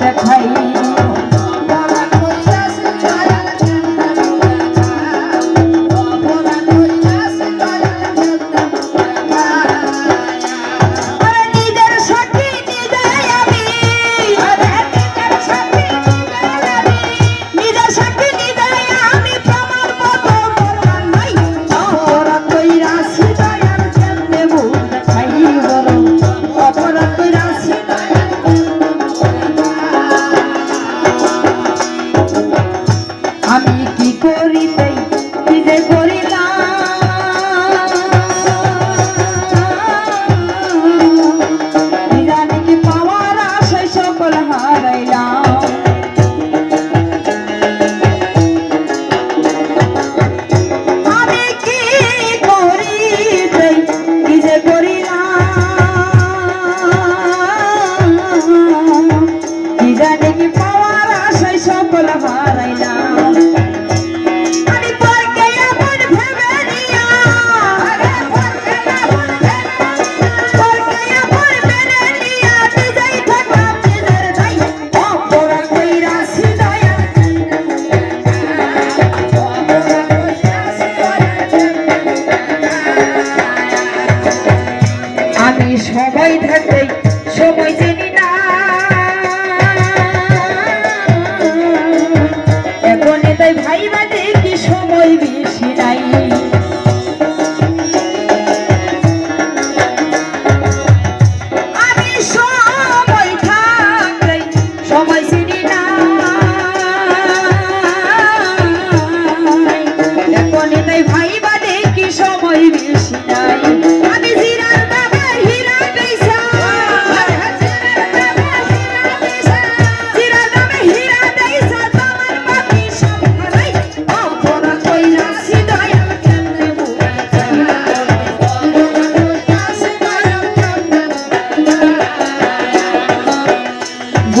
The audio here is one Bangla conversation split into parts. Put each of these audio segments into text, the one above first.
দেখাই আমি কি করি কি যে কি পাওয়ার আশায় সকল হারাইলাম।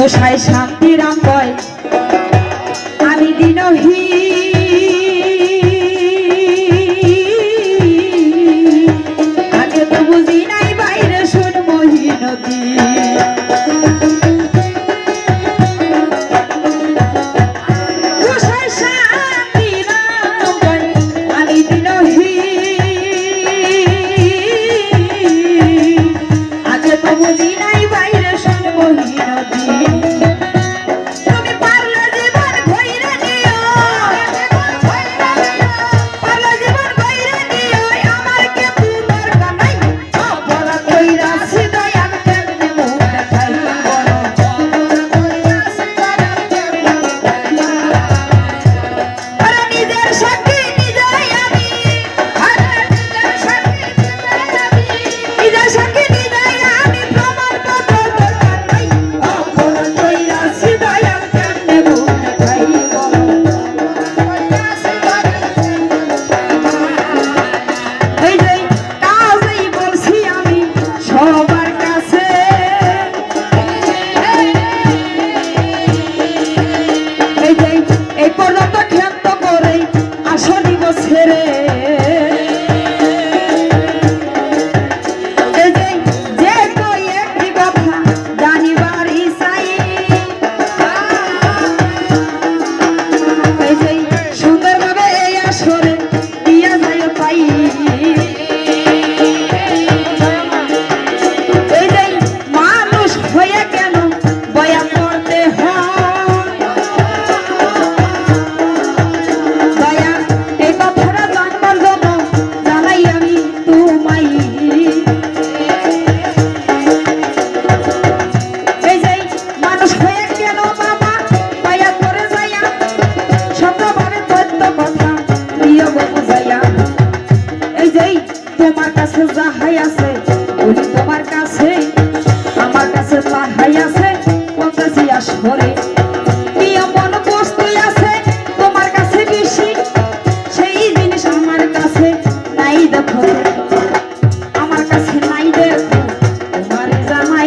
মশাই শান্তি রাম কয়।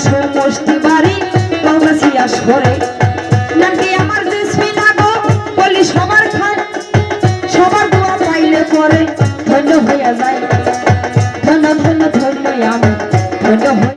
হাজো সমষ্টি বাড়ি বাবাসি আসরে নাকি আমার জেসমিন আগো বলি সবার খান, সবার দোয়া পাইলে পরে ধন্য হইয়া যায়। ধন্য ধন্য ধন্য আমি, ধন্য